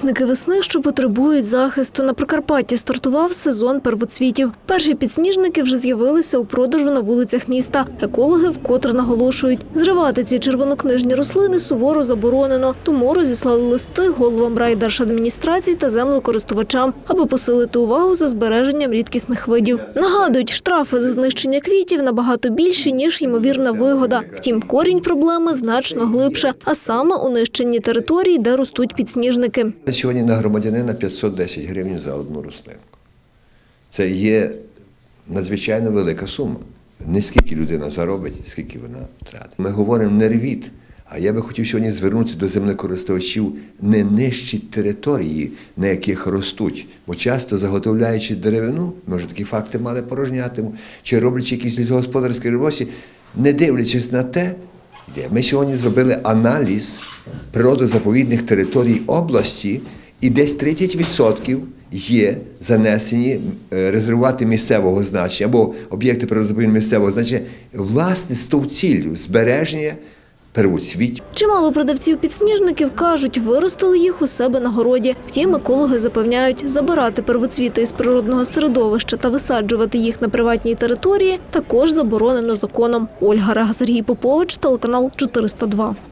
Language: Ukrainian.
Ровесники весни, що потребують захисту. На Прикарпатті стартував сезон первоцвітів. Перші підсніжники вже з'явилися у продажу на вулицях міста. Екологи вкотре наголошують, зривати ці червонокнижні рослини суворо заборонено. Тому розіслали листи головам райдержадміністрацій та землекористувачам, аби посилити увагу за збереженням рідкісних видів. Нагадують, штрафи за знищення квітів набагато більші, ніж ймовірна вигода. Втім, корінь проблеми значно глибше, а саме у нищенні територій, де ростуть підсніжники. Сьогодні на громадянина 510 гривень за одну рослинку. Це є надзвичайно велика сума. Не скільки людина заробить, скільки вона втратить. Ми говоримо не рвіть. А я би хотів сьогодні звернутися до землекористувачів не нищить території, на яких ростуть. Бо часто заготовляючи деревину, ми вже такі факти мали порожнятиму, чи роблячи якісь лісогосподарські роботи, не дивлячись на те, де? Ми сьогодні зробили аналіз природозаповідних територій області, і десь 30% є занесені е, резервувати місцевого значення або об'єкти природозаповідного місцевого значення, власне, з тою ціллю збереження первоцвіть Чимало продавців підсніжників кажуть, виростили їх у себе на городі. Втім, екологи запевняють, забирати первоцвіти із природного середовища та висаджувати їх на приватній території також заборонено законом. Ольга Рега, Сергій Попович, телеканал 402.